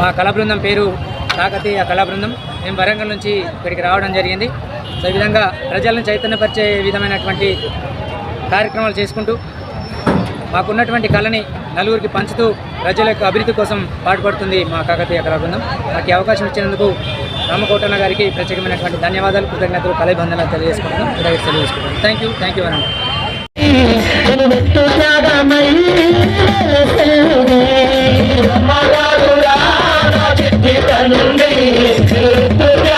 మా కళా బృందం పేరు కాకతీయ కళా బృందం. మేము వరంగల్ నుంచి ఇక్కడికి రావడం జరిగింది. సో ఈ విధంగా ప్రజలను చైతన్యపరిచే విధమైనటువంటి కార్యక్రమాలు చేసుకుంటూ మాకున్నటువంటి కళని నలుగురికి పంచుతూ ప్రజల యొక్క అభివృద్ధి కోసం పాటుపడుతుంది మా కాకతీయ కళా బృందం. నాకు అవకాశం ఇచ్చినందుకు రామకోటన్న గారికి ప్రత్యేకమైనటువంటి ధన్యవాదాలు కృతజ్ఞతలు కళాబంధనాలు తెలియజేసుకుంటున్నాం. కృతజ్ఞతలు తెలియజేసుకుంటున్నాం. థ్యాంక్ యూ థ్యాంక్ యూ అనండి que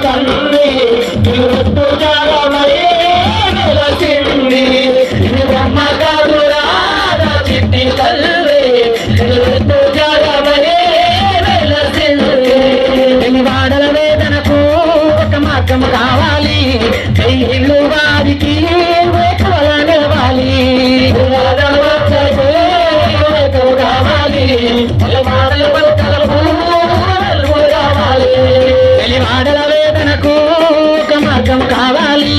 చిట్టి తల్లి తిరుగు జాగమయ్యే వెలసింది కాదురా చిట్టి తల్లి వాడల వేదనకు ఒక మార్గం కావాలి. ఇల్లు వారికి కావాలి. వెలుగు ఒక మార్గం కావాలి.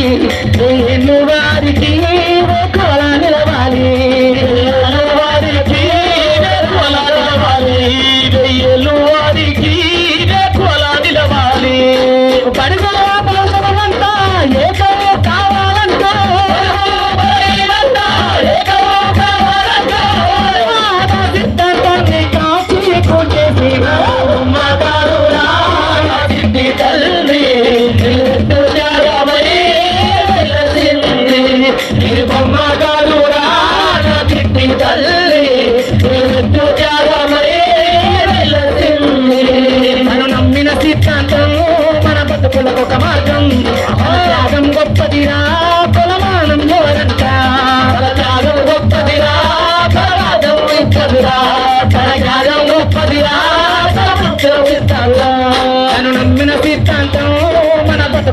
నేను వారికి కోలా నిలవాలి. వారికి కోలా నిలవాలి. వెయ్యలు వారికి కోలా నిలవాలి. పడుగో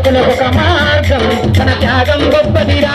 మన ఒక మార్గం. తన త్యాగం గొప్పదిరా.